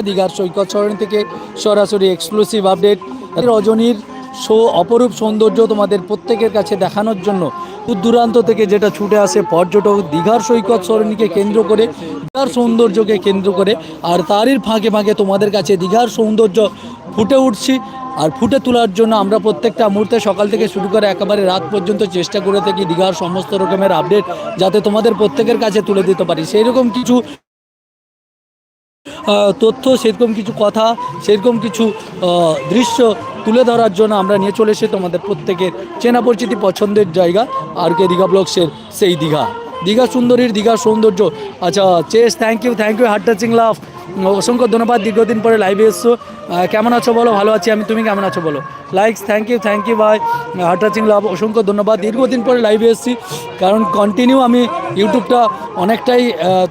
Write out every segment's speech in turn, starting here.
দীঘার সৈকত সরণি থেকে সরাসরি এক্সক্লুসিভ আপডেট রজনীর সো অপরূপ সৌন্দর্য তোমাদের প্রত্যেকের কাছে দেখানোর জন্য দূর দূরান্ত থেকে যেটা ছুটে আসে পর্যটক দীঘার সৈকত সরণিকে কেন্দ্র করে, দীঘার সৌন্দর্যকে কেন্দ্র করে, আর তারই ফাঁকে ফাঁকে তোমাদের কাছে দীঘার সৌন্দর্য ফুটে উঠছি। আর ফুটে তোলার জন্য আমরা প্রত্যেকটা মুহূর্তে সকাল থেকে শুরু করে একেবারে রাত পর্যন্ত চেষ্টা করে থাকি দীঘার সমস্ত রকমের আপডেট যাতে তোমাদের প্রত্যেকের কাছে তুলে দিতে পারি। সেই রকম কিছু তথ্য, সেরকম কিছু কথা, সেরকম কিছু দৃশ্য তুলে ধরার জন্য আমরা নিয়ে চলে এসে তোমাদের প্রত্যেকের চেনা পরিচিতি পছন্দের জায়গা, আর কে দীঘা ব্লগসের সেই দীঘা। দীঘা সুন্দরীর দীঘার সৌন্দর্য। আচ্ছা chess thank you thank you heart touching love অসংখ্য ধন্যবাদ, দীর্ঘদিন পরে লাইভে এসছো। কেমন আছো বলো? ভালো আছি আমি, তুমি কেমন আছো বলো? Likes thank you thank you ভাই হার্ট টাচিং লাভ অসংখ্য ধন্যবাদ। দীর্ঘদিন পরে লাইভে এসেছি, কারণ কন্টিনিউ আমি ইউটিউবটা অনেকটাই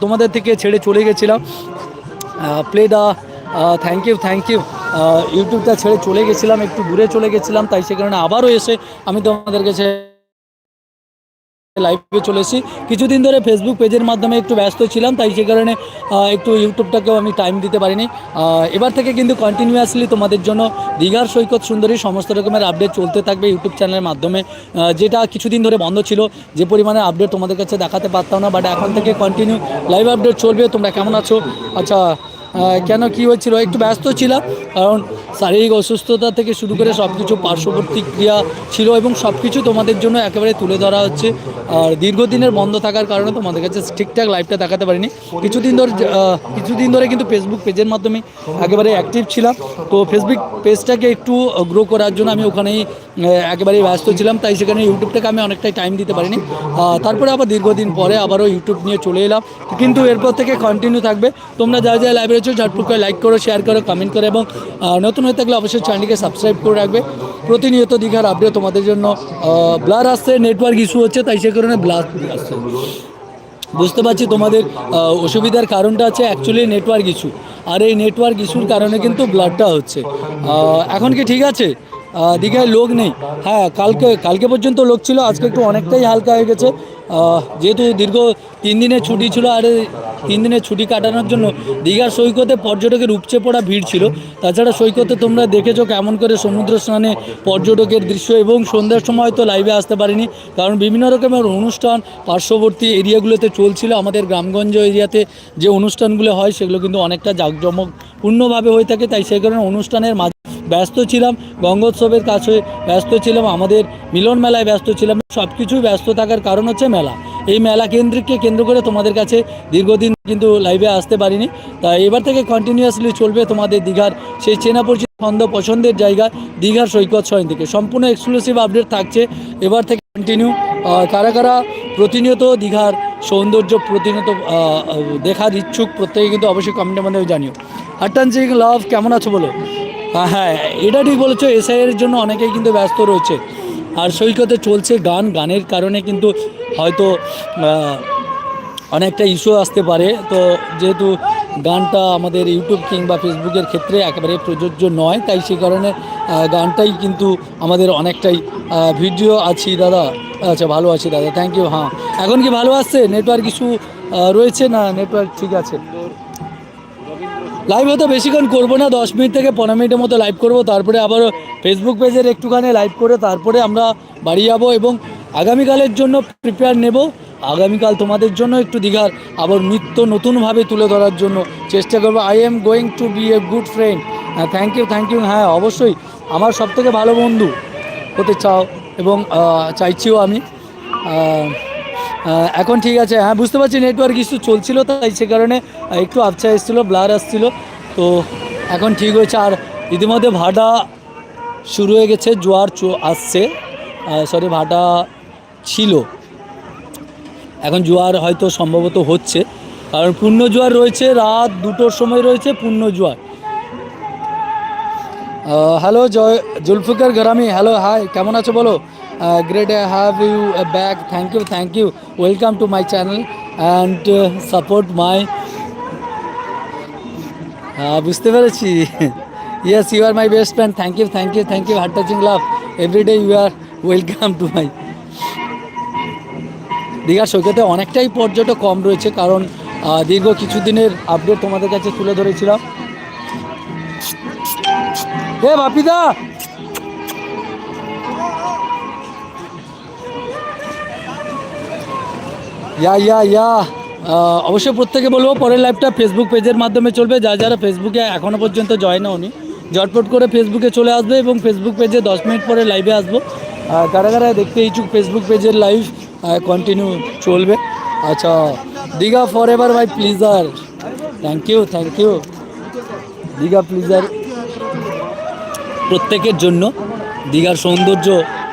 তোমাদের থেকে ছেড়ে চলে গেছিলাম। Play the thank you thank you ইউটিউবটা ছেড়ে চলে গেছিলাম, একটু ঘুরে চলে গেছিলাম, তাই সে কারণে আবারও এসে আমি তোমাদের কাছে লাইভে চলে এসেছি। কিছুদিন ধরে ফেসবুক পেজের মাধ্যমে একটু ব্যস্ত ছিলাম, তাই সে কারণে একটু ইউটিউবটাকেও আমি টাইম দিতে পারিনি। এবার থেকে কিন্তু কন্টিনিউয়াসলি তোমাদের জন্য দীঘার সৈকত সুন্দরী সমস্ত রকমের আপডেট চলতে থাকবে ইউটিউব চ্যানেলের মাধ্যমে। যেটা কিছুদিন ধরে বন্ধ ছিল, যে পরিমাণে আপডেট তোমাদের কাছে দেখাতে পারতাম না বাট এখন থেকে কন্টিনিউ লাইভ আপডেট চলবে। তোমরা কেমন আছো? আচ্ছা কেন কি হয়েছিল? একটু ব্যস্ত ছিলাম, কারণ শারীরিক অসুস্থতা থেকে শুরু করে সব কিছু পার্শ্ববর্তী ক্রিয়া ছিল এবং সব কিছু তোমাদের জন্য একেবারে তুলে ধরা হচ্ছে। আর দীর্ঘদিনের বন্ধ থাকার কারণে তোমাদের কাছে ঠিকঠাক লাইভটা দেখাতে পারিনি। কিছুদিন ধরে কিছুদিন ধরে কিন্তু ফেসবুক পেজের মাধ্যমে একেবারে অ্যাক্টিভ ছিলাম। তো ফেসবুক পেজটাকে একটু গ্রো করার জন্য আমি ওখানেই একেবারেই ব্যস্ত ছিলাম। তাই সেখানে ইউটিউবটাকে আমি অনেকটাই টাইম দিতে পারিনি। তারপরে আবার দীর্ঘদিন পরে আবারও ইউটিউব নিয়ে চলে এলাম। কিন্তু এরপর থেকে কন্টিনিউ থাকবে। তোমরা যা যা লাইভে রয়েছো ঝটফট করে লাইক করো শেয়ার করো কমেন্ট করো এবং নতুন হয়ে থাকলে অবশ্যই চ্যানেলটিকে সাবস্ক্রাইব করে রাখবে। প্রতিনিয়ত দীঘার আপডেট তোমাদের জন্য ব্লার আসছে নেটওয়ার্ক ইস্যু হচ্ছে, তাই সে কারণে ব্লার আসছে। বুঝতে পারছি তোমাদের অসুবিধার কারণটা আছে অ্যাকচুয়ালি নেটওয়ার্ক ইস্যু আর এই নেটওয়ার্ক ইস্যুর কারণে কিন্তু ব্লাডটা হচ্ছে। এখন কি ঠিক আছে? দীঘায় লোক নেই। হ্যাঁ কালকে কালকে পর্যন্ত লোক ছিল, আজকে একটু অনেকটাই হালকা হয়ে গেছে। যেহেতু দীর্ঘ তিন দিনের ছুটি ছিল আর তিন দিনের ছুটি কাটানোর জন্য দীঘার সৈকতে পর্যটকের উপচে পড়া ভিড় ছিল। তাছাড়া সৈকতে তোমরা দেখেছ কেমন করে সমুদ্র স্নানে পর্যটকের দৃশ্য এবং সন্ধ্যার সময় তো লাইভে আসতে পারিনি। কারণ বিভিন্ন রকমের অনুষ্ঠান পার্শ্ববর্তী এরিয়াগুলোতে চলছিল। আমাদের গ্রামগঞ্জ এরিয়াতে যে অনুষ্ঠানগুলো হয় সেগুলো কিন্তু অনেকটা জাঁকজমকপূর্ণভাবে হয়ে থাকে। তাই সেই কারণে অনুষ্ঠানের মাঝে ব্যস্ত ছিলাম, গঙ্গোৎসবের কাছে ব্যস্ত ছিলাম, আমাদের মিলন মেলায় ব্যস্ত ছিলাম। সব কিছুই ব্যস্ত থাকার কারণ হচ্ছে মেলা। এই মেলা কেন্দ্রিককে কেন্দ্র করে তোমাদের কাছে দীর্ঘদিন কিন্তু লাইভে আসতে পারিনি। তাই এবার থেকে কন্টিনিউয়াসলি চলবে তোমাদের দীঘার সেই চেনা পরিচিত ছন্দ পছন্দের জায়গা, দীঘার সৈকত সয়ন থেকে সম্পূর্ণ এক্সক্লুসিভ আপডেট থাকছে। এবার থেকে কন্টিনিউ কারা কারা প্রতিনিয়ত দীঘার সৌন্দর্য প্রতিনিয়ত দেখার ইচ্ছুক প্রত্যেকে কিন্তু অবশ্যই কমেন্টের মাধ্যমে জানিও। হাট্টান সিং লাভ কেমন আছো বলো? হ্যাঁ হ্যাঁ এটা ঠিক বলেছ এসআইয়ের জন্য অনেকেই কিন্তু ব্যস্ত রয়েছে। আর সৈকতে চলছে গান, গানের কারণে কিন্তু হয়তো অনেকটা ইস্যু আসতে পারে। তো যেহেতু গানটা আমাদের ইউটিউব কিংবা ফেসবুকের ক্ষেত্রে একেবারে প্রযোজ্য নয়, তাই সেই কারণে গানটাই কিন্তু আমাদের অনেকটাই ভিডিও আছি দাদা। আচ্ছা ভালো আছি দাদা থ্যাংক ইউ হ্যাঁ। এখন কি ভালো আসছে নেটওয়ার্ক ইস্যু রয়েছে না নেটওয়ার্ক ঠিক আছে? লাইভ হয়তো বেশিক্ষণ করব না, দশ মিনিট থেকে পনেরো মিনিটের মতো লাইভ করব। তারপরে আবার ফেসবুক পেজের একটুখানি লাইভ করে তারপরে আমরা বাড়ি যাব এবং আগামীকালের জন্য প্রিপেয়ার নেব। আগামীকাল তোমাদের জন্য একটু দীঘার আবার নিত্য নতুনভাবে তুলে ধরার জন্য চেষ্টা করব। I am going to be a good friend হ্যাঁ থ্যাংক ইউ থ্যাংক ইউ হ্যাঁ অবশ্যই। আমার সবথেকে ভালো বন্ধু হতে চাও এবং চাইছিও আমি। এখন ঠিক আছে হ্যাঁ বুঝতে পারছি নেটওয়ার্ক ইস্যু চলছিল, তাই সে কারণে একটু আবছা এসেছিল ব্লার আসছিল। তো এখন ঠিক হয়েছে, আর ইতিমধ্যে ভাটা শুরু হয়ে গেছে, জোয়ার আসছে। সরি ভাটা ছিল। এখন জোয়ার হয়তো সম্ভবত হচ্ছে, কারণ পূর্ণ জোয়ার রয়েছে, রাত দুটোর সময় রয়েছে পূর্ণ জোয়ার। হ্যালো জয় জুলফিকার গ্রামি হ্যালো হাই কেমন আছো বলো? Great have you back thank you thank you welcome to my channel and support my বুঝতে পেরেছি? Yes you are my best friend thank you thank you thank you heart touching love everyday you are welcome to my দীঘার সৈকতে অনেকটাই পর্যটক কম রয়েছে কারণ দীর্ঘ কিছুদিনের আপডেট তোমাদের কাছে তুলে ধরেছিলাম। এ বাপিদা! ইয়া ইয়া ইয়া অবশ্যই প্রত্যেকে বলব, পরের লাইভটা ফেসবুক পেজের মাধ্যমে চলবে। যা যারা ফেসবুকে এখনও পর্যন্ত জয়েন হওনি জটপট করে ফেসবুকে চলে আসবে এবং ফেসবুক পেজে দশ মিনিট পরে লাইভে আসব। কারা কারা দেখতে ইচ্ছুক ফেসবুক পেজের লাইভ কন্টিনিউ চলবে। আচ্ছা Digha forever by pleasure thank you thank you Digha pleasure প্রত্যেকের জন্য দীঘার সৌন্দর্য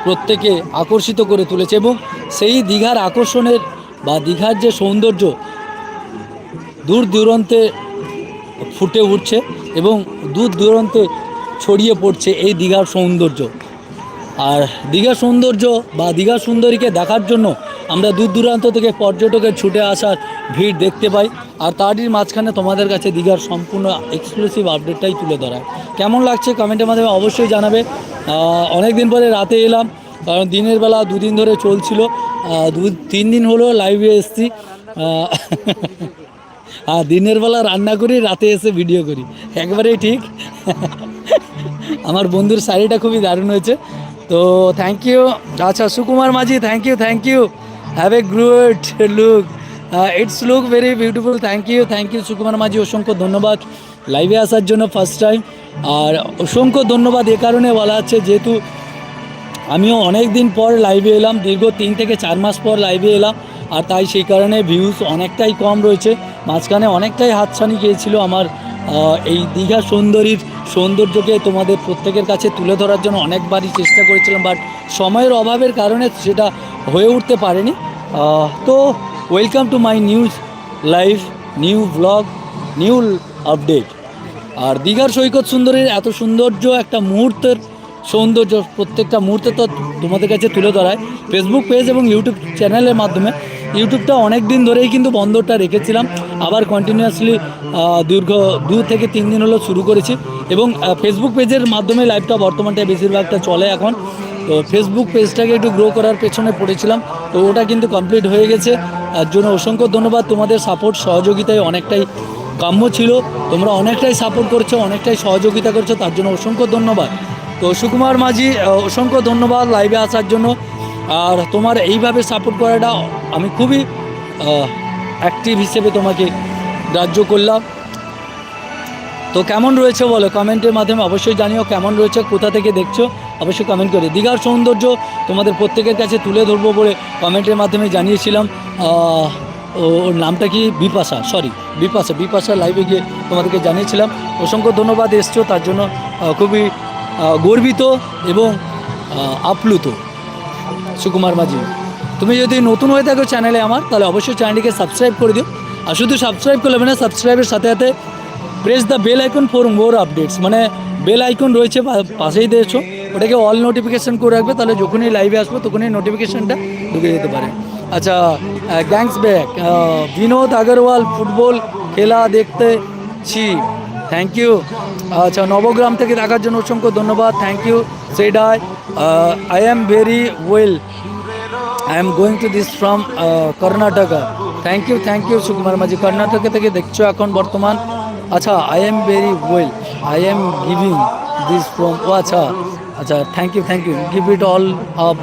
প্রত্যেকে আকর্ষিত করে তুলেছে এবং সেই দীঘার আকর্ষণের বা দীঘার যে সৌন্দর্য দূর দূরান্তে ফুটে উঠছে এবং দূর দূরান্তে ছড়িয়ে পড়ছে এই দীঘার সৌন্দর্য। আর দীঘা সৌন্দর্য বা দীঘা সুন্দরীকে দেখার জন্য আমরা দূর দূরান্ত থেকে পর্যটকের ছুটে আসার ভিড় দেখতে পাই। আর তারই মাঝখানে তোমাদের কাছে দীঘার সম্পূর্ণ এক্সক্লুসিভ আপডেটটাই তুলে ধরা কেমন লাগছে কমেন্টের মাধ্যমে অবশ্যই জানাবে। অনেক দিন পরে রাতে এলাম, কারণ দিনের বেলা দুদিন ধরে চলছিল। দু, তিন দিন হলো লাইভে এসেছি। আর দিনের বেলা রান্না করি, রাতে এসে ভিডিও করি। একবারেই ঠিক। আমার বন্ধুর শাড়িটা খুবই দারুণ হয়েছে। তো থ্যাংক ইউ আচ্ছা Sukumar Majhi thank you thank you have a good look it's look very beautiful thank you thank you Sukumar Majhi, অসংখ্য ধন্যবাদ। লাইভে আসার জন্য ফার্স্ট টাইম আর অসংখ্য ধন্যবাদ এ কারণে বলা হচ্ছে যেহেতু আমিও অনেক দিন পর লাইভে এলাম, দীর্ঘ তিন থেকে চার মাস পর লাইভে এলাম, আর তাই সেই কারণে ভিউজ অনেকটাই কম রয়েছে। মাঝখানে অনেকটাই হাতছানি গিয়েছিল আমার এই দীঘা সুন্দরীর সৌন্দর্যকে তোমাদের প্রত্যেকের কাছে তুলে ধরার জন্য অনেকবারই চেষ্টা করেছিলাম বাট সময়ের অভাবের কারণে সেটা হয়ে উঠতে পারেনি। তো welcome to my news live new blog new update আর দীঘার সৈকত সুন্দরীর এত সৌন্দর্য একটা মুহূর্তের সৌন্দর্য প্রত্যেকটা মুহূর্তে তো তোমাদের কাছে তুলে ধরায়। ফেসবুক পেজ এবং ইউটিউব চ্যানেলের মাধ্যমে। ইউটিউবটা অনেক দিন ধরেই কিন্তু বন্ধটা রেখেছিলাম। আবার কন্টিনিউয়াসলি দীর্ঘ দু থেকে তিন দিন হলো শুরু করেছি। এবং ফেসবুক পেজের মাধ্যমে লাইভটা বর্তমানটা বেশিরভাগটা চলে এখন। তো ফেসবুক পেজটাকে একটু গ্রো করার পেছনে পড়েছিলাম। তো ওটা কিন্তু কমপ্লিট হয়ে গেছে। তার জন্য অসংখ্য ধন্যবাদ। তোমাদের সাপোর্ট সহযোগিতায় অনেকটাই কাম্য ছিল। তোমরা অনেকটাই সাপোর্ট করছ, অনেকটাই সহযোগিতা করছ। তার জন্য অসংখ্য ধন্যবাদ। তো সুকুমার মাঝি অসংখ্য ধন্যবাদ লাইভে আসার জন্য। আর তোমার এইভাবে সাপোর্ট করাটা আমি খুবই অ্যাক্টিভ হিসেবে তোমাকে গ্রাহ্য করলাম। তো কেমন রয়েছে বলো? কমেন্টের মাধ্যমে অবশ্যই জানিও কেমন রয়েছে, কোথা থেকে দেখছ? অবশ্যই কমেন্ট করে। দীঘার সৌন্দর্য তোমাদের প্রত্যেকের কাছে তুলে ধরবো বলে কমেন্টের মাধ্যমে জানিয়েছিলাম। ওর নামটা কি? বিপাশা সরি বিপাশা বিপাশা লাইভে গিয়ে তোমাদেরকে জানিয়েছিলাম। অসংখ্য ধন্যবাদ এসছো, তার জন্য খুবই গর্বিত এবং আপ্লুত। সুকুমার মাঝি। তুমি যদি নতুন হয়ে থাকো চ্যানেলে আমার, তাহলে অবশ্যই চ্যানেলটিকে সাবস্ক্রাইব করে দিও। আর শুধু সাবস্ক্রাইব করলে না সাবস্ক্রাইবের সাথে সাথে press the bell icon for more updates মানে বেল আইকন রয়েছে পাশেই দিয়েছ ওটাকে অল নোটিফিকেশন করে রাখবে, তাহলে যখনই লাইভে আসব, তখনই নোটিফিকেশানটা ঢুকে যেতে পারে। আচ্ছা gangs back Binod Agarwal football খেলা দেখতে দেখতেছি। থ্যাংক ইউ আচ্ছা নবগ্রাম থেকে দেখার জন্য অসংখ্য ধন্যবাদ। Thank you সেডাই I am very well I am going to this from Karnataka. Thank you thank you Sukumar Majhi. Karnataka থেকে দেখছ এখন বর্তমান। আচ্ছা I am very well I am giving this from ও আচ্ছা আচ্ছা thank you thank you give it all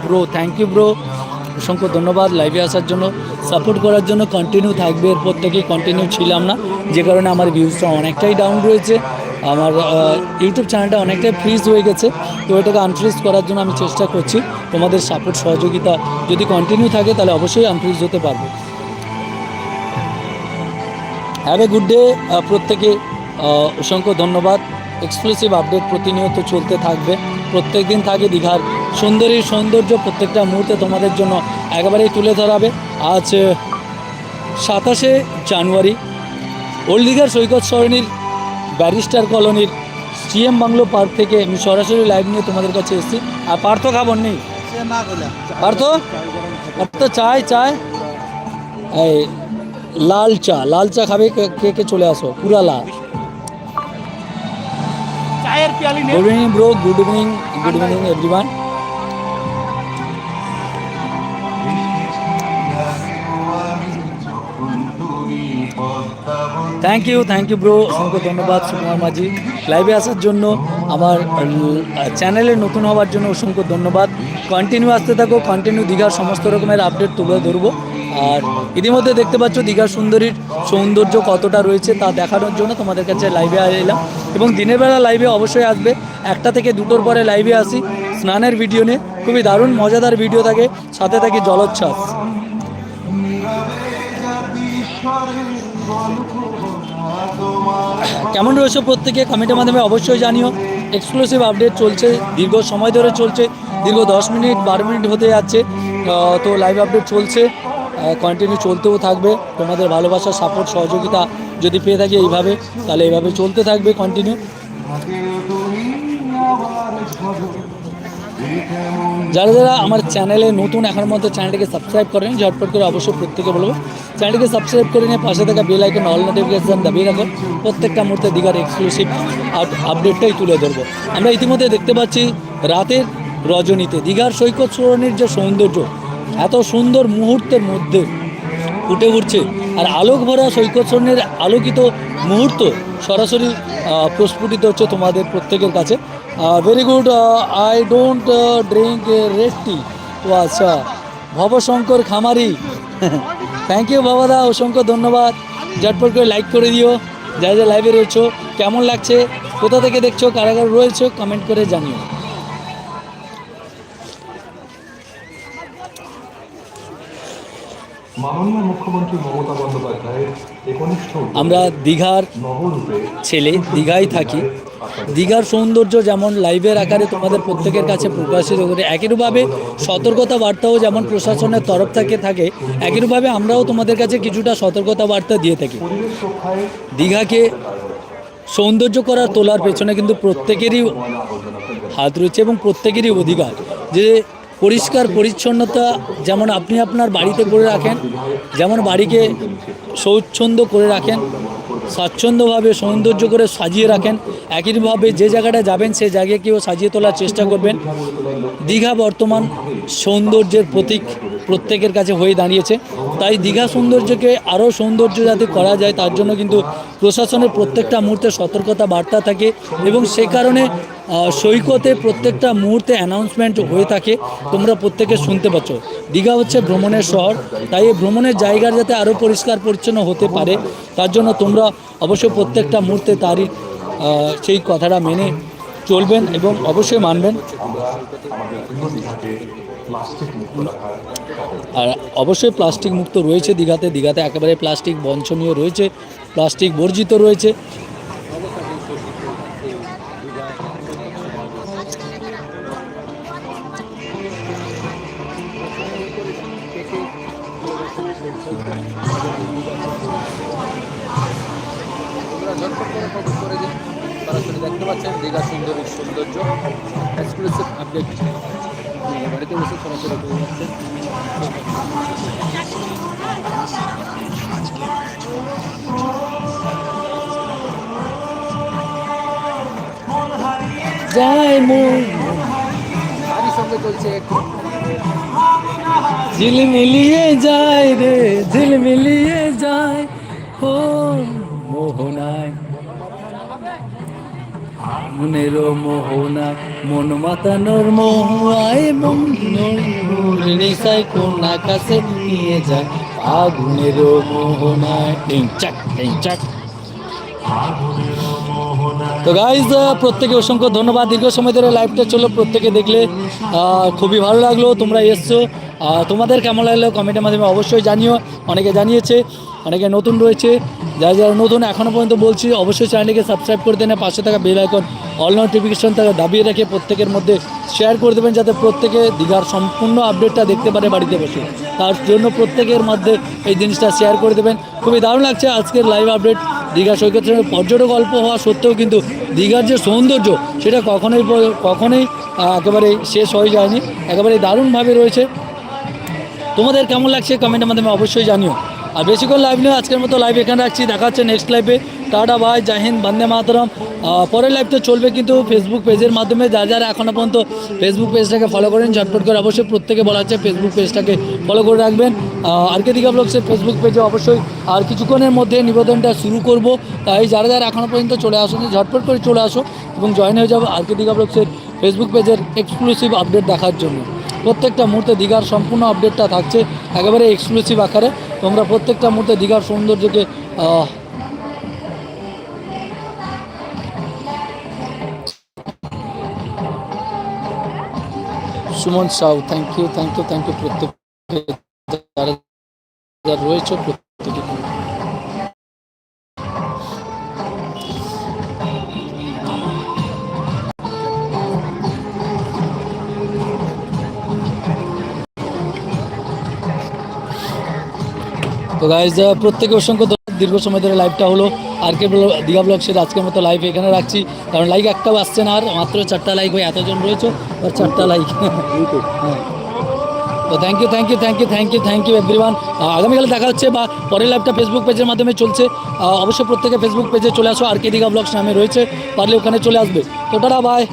bro thank you bro অসংখ্য ধন্যবাদ লাইভে আসার জন্য। সাপোর্ট করার জন্য কন্টিনিউ থাকবে এরপর থেকে কন্টিনিউ ছিলাম না। যে কারণে আমার ভিউজটা অনেকটাই ডাউন রয়েছে। আমার ইউটিউব চ্যানেলটা অনেকটাই ফ্রিজ হয়ে গেছে। তো এটাকে আনফ্রিজ করার জন্য আমি চেষ্টা করছি তোমাদের সাপোর্ট সহযোগিতা যদি কন্টিনিউ থাকে তাহলে অবশ্যই আনফ্রিজ হতে পারব। হ্যাভ এ গুড ডে প্রত্যেকে অসংখ্য ধন্যবাদ। এক্সক্লুসিভ আপডেট প্রতিনিয়ত চলতে থাকবে। প্রত্যেক দিন থাকে দীঘার সুন্দরীর সৌন্দর্য প্রত্যেকটা মুহূর্তে তোমাদের জন্য একেবারেই তুলে ধরাবে। আজ সাতাশে জানুয়ারি ওল্ড দীঘার সৈকত সরণির ব্যারিস্টার কলোনির সিএম বাংলো পার্ক থেকে আমি সরাসরি লাইভ নিয়ে তোমাদের কাছে এসেছি। আর পার্থ খাবার নেই? পার্থ? পার্থ চায় চায় এই লাল চা লাল চা খাবে কে কে চলে আসো? পুরা লাল। Good evening bro good evening good evening everyone thank you thank you bro অসংখ্য ধন্যবাদ সুকুমার মাঝি লাইভে আসার জন্য, আমার চ্যানেলে নতুন হওয়ার জন্য অসংখ্য ধন্যবাদ। কন্টিনিউ আসতে থাকো কন্টিনিউ দীঘার সমস্ত রকমের আপডেট তুলে ধরবো। আর ইতিমধ্যে দেখতে পাচ্ছ দীঘার সুন্দরীর সৌন্দর্য কতটা রয়েছে তা দেখানোর জন্য তোমাদের কাছে লাইভে এলাম। এবং দিনের বেলা লাইভে অবশ্যই আসবে। একটা থেকে দুটোর পরে লাইভে আসি। স্নানের ভিডিও নিয়ে। খুবই দারুণ, মজাদার ভিডিও থাকে। সাথে থাকে জলোচ্ছ্বাস। কেমন রয়েছে প্রত্যেকে কমেন্টের মাধ্যমে অবশ্যই জানিও। এক্সক্লুসিভ আপডেট চলছে, দীর্ঘ সময় ধরে চলছে, দীর্ঘ দশ মিনিট, বারো মিনিট হতে যাচ্ছে। তো লাইভ আপডেট চলছে কন্টিনিউ চলতেও থাকবে। তোমাদের ভালোবাসা সাপোর্ট সহযোগিতা যদি পেয়ে থাকে এইভাবে, তাহলে এইভাবে চলতে থাকবে কন্টিনিউ যারা যারা আমার চ্যানেলে নতুন এখনের মধ্যে চ্যানেলটিকে সাবস্ক্রাইব করেন, ঝটপট করে অবশ্যই প্রত্যেকে বলব, চ্যানেলটিকে সাবস্ক্রাইব করে নিয়ে পাশে থাকা বেল আইকন অল নোটিফিকেশন দাবিয়ে রাখো। প্রত্যেকটা মুহূর্তে দীঘার এক্সক্লুসিভ আপডেটটাই তুলে ধরবো। আমরা ইতিমধ্যে দেখতে পাচ্ছি রাতের রজনীতে, দীঘার সৈকত সরণির যে সৌন্দর্য, এত সুন্দর মুহূর্তের মধ্যে ফুটে উঠছে। আর আলোক ভরা সৈকত সরণের আলোকিত মুহূর্ত সরাসরি প্রস্ফুটিত হচ্ছে তোমাদের প্রত্যেকের কাছে। Very good I don't drink red tea ও আচ্ছা। ভবশঙ্কর খামারি। থ্যাংক ইউ বাবাদা অসংখ্য ধন্যবাদ। ঝটপট করে লাইক করে দিও। যা যা লাইভে রয়েছো কেমন লাগছে? কোথা থেকে দেখছ? কারাগার রয়েছে? কমেন্ট করে জানিও। আমরা দীঘার ছেলে দীঘায় থাকি। দীঘার সৌন্দর্য যেমন লাইভের আকারে তোমাদের প্রত্যেকের কাছে প্রকাশিত করে একইভাবে সতর্কতা বার্তাও যেমন প্রশাসনের তরফ থেকে থাকে একইভাবে আমরাও তোমাদের কাছে কিছুটা সতর্কতা বার্তা দিয়ে থাকি। দীঘাকে সৌন্দর্য করার তোলার পেছনে কিন্তু প্রত্যেকেরই হাত রয়েছে এবং প্রত্যেকেরই অধিকার। যে পরিষ্কার পরিচ্ছন্নতা যেমন আপনি আপনার বাড়িতে করে রাখেন, যেমন বাড়িকে স্বচ্ছন্দ করে রাখেন স্বাচ্ছন্দ্যভাবে, সৌন্দর্য করে সাজিয়ে রাখেন। একইভাবে যে জায়গাটা যাবেন, সেই জায়গাকেও সাজিয়ে তোলার চেষ্টা করবেন। দীঘা বর্তমান সৌন্দর্যের প্রতীক প্রত্যেকের কাছে হয়ে দাঁড়িয়েছে। তাই দীঘা সৌন্দর্যকে আরও সৌন্দর্য যাতে করা যায়, তার জন্য কিন্তু প্রশাসনের প্রত্যেকটা মুহূর্তে সতর্কতা বার্তা থাকে এবং সে কারণে সৈকতে প্রত্যেকটা মুহূর্তে অ্যানাউন্সমেন্ট হয়ে থাকে, তোমরা প্রত্যেকে শুনতে পাচ্ছ। দীঘা হচ্ছে ভ্রমণের শহর, তাই এই ভ্রমণের জায়গা যাতে আরও পরিষ্কার পরিচ্ছন্ন হতে পারে, তার জন্য তোমরা অবশ্যই প্রত্যেকটা মুহূর্তে তারই সেই কথাটা মেনে চলবেন এবং অবশ্যই মানবেন। আর অবশ্যই প্লাস্টিক মুক্ত রয়েছে দীঘাতে দীঘাতে একেবারে প্লাস্টিক বঞ্চনীয় রয়েছে, প্লাস্টিক বর্জিত রয়েছে। দেখতে পাচ্ছেন দীঘা সুন্দরীর সৌন্দর্য। এক্সক্লুসিভ আপডেট বাড়িতে বসে সরাসরি পেয়ে যাচ্ছেন। যায় তারই সঙ্গে চলছে একটু। ঝিলমিলিয়ে যায় রে ঝিলমিলিয়ে যায়। ও মোহনায়। মনের মোহনা, মন মাতানোর মোহায় মন নিশায় কোন আকাশে নিয়ে যায় আগুনের মোহনায় টিং তো গাইজ প্রত্যেকে অসংখ্য ধন্যবাদ। দীর্ঘ সময় ধরে লাইভটা চলো, প্রত্যেকে দেখলে খুবই ভালো লাগল, তোমরা এসছো। তোমাদের কেমন লাগল? কমেন্টের মাধ্যমে অবশ্যই জানিও। অনেকে জানিয়েছে অনেকে নতুন রয়েছে। যারা যারা নতুন এখনও পর্যন্ত বলছি, অবশ্যই চ্যানেলটিকে সাবস্ক্রাইব করে দেন, পাশে থাকা বেল আইকন অল নোটিফিকেশন তাকে দাবিয়ে রেখে প্রত্যেকের মধ্যে শেয়ার করে দেবেন, যাতে প্রত্যেকে দীঘার সম্পূর্ণ আপডেটটা দেখতে পারে বাড়িতে বসে। তার জন্য প্রত্যেকের মধ্যে এই জিনিসটা শেয়ার করে দেবেন। খুবই দারুণ লাগছে আজকের লাইভ আপডেট দীঘা সৈকত পর্যটক অল্প হওয়া সত্ত্বেও কিন্তু দীঘার যে সৌন্দর্য, সেটা কখনোই কখনোই একেবারে শেষ হয়ে যায়নি। একেবারে দারুণভাবে রয়েছে। তোমাদের কেমন লাগছে? কমেন্টের মাধ্যমে অবশ্যই জানিও। আর বেশিক্ষণ লাইভ নিয়ে, আজকের মতো লাইভ এখানে রাখছি। দেখা হচ্ছে নেক্সট লাইভে টাটা বাই জাহিন বন্দে মাতরম। পরের লাইভ তো চলবে কিন্তু ফেসবুক পেজের মাধ্যমে। যারা যারা এখনও পর্যন্ত ফেসবুক পেজটাকে ফলো করেন, ঝটপট করে অবশ্যই প্রত্যেকে বলা হচ্ছে ফেসবুক পেজটাকে ফলো করে রাখবেন। আর কে দিঘা ব্লগসের ফেসবুক পেজে অবশ্যই আর কিছুক্ষণের মধ্যে নিবেদনটা শুরু করব। তাই যারা যারা এখনও পর্যন্ত চলে আসুন, ঝটপট করে চলে আসো এবং জয়েন হয়ে যাব আর কে দিঘা ব্লগসের ফেসবুক পেজের এক্সক্লুসিভ আপডেট দেখার জন্য। প্রত্যেকটা মুহূর্তে দীঘার সম্পূর্ণ আপডেটটা থাকছে, একেবারে এক্সক্লুসিভ আকারে। তোমরা প্রত্যেকটা মুহূর্তে দীঘার সৌন্দর্যকে Suman Sau thank you thank you thank you প্রত্যেক রয়েছে তো গাইজ প্রত্যেকে অসংখ্য। দীর্ঘ সময় ধরে লাইভটা হলো। আর কে দীঘা ব্লগসের আজকের মতো লাইভ এখানে রাখছি। কারণ লাইক একটাও আসছে না, আর মাত্র চারটা লাইক হয়ে এতজন রয়েছে, আর চারটা লাইক তো thank you thank you thank you thank you thank you everyone আগামীকালে দেখা হচ্ছে বা পরের লাইভটা ফেসবুক পেজের মাধ্যমে চলছে। অবশ্যই প্রত্যেকে ফেসবুক পেজে চলে আসো। আর কে দীঘা ব্লগস নামে রয়েছে। পারলে ওখানে চলে আসবে। তো টাটা বাই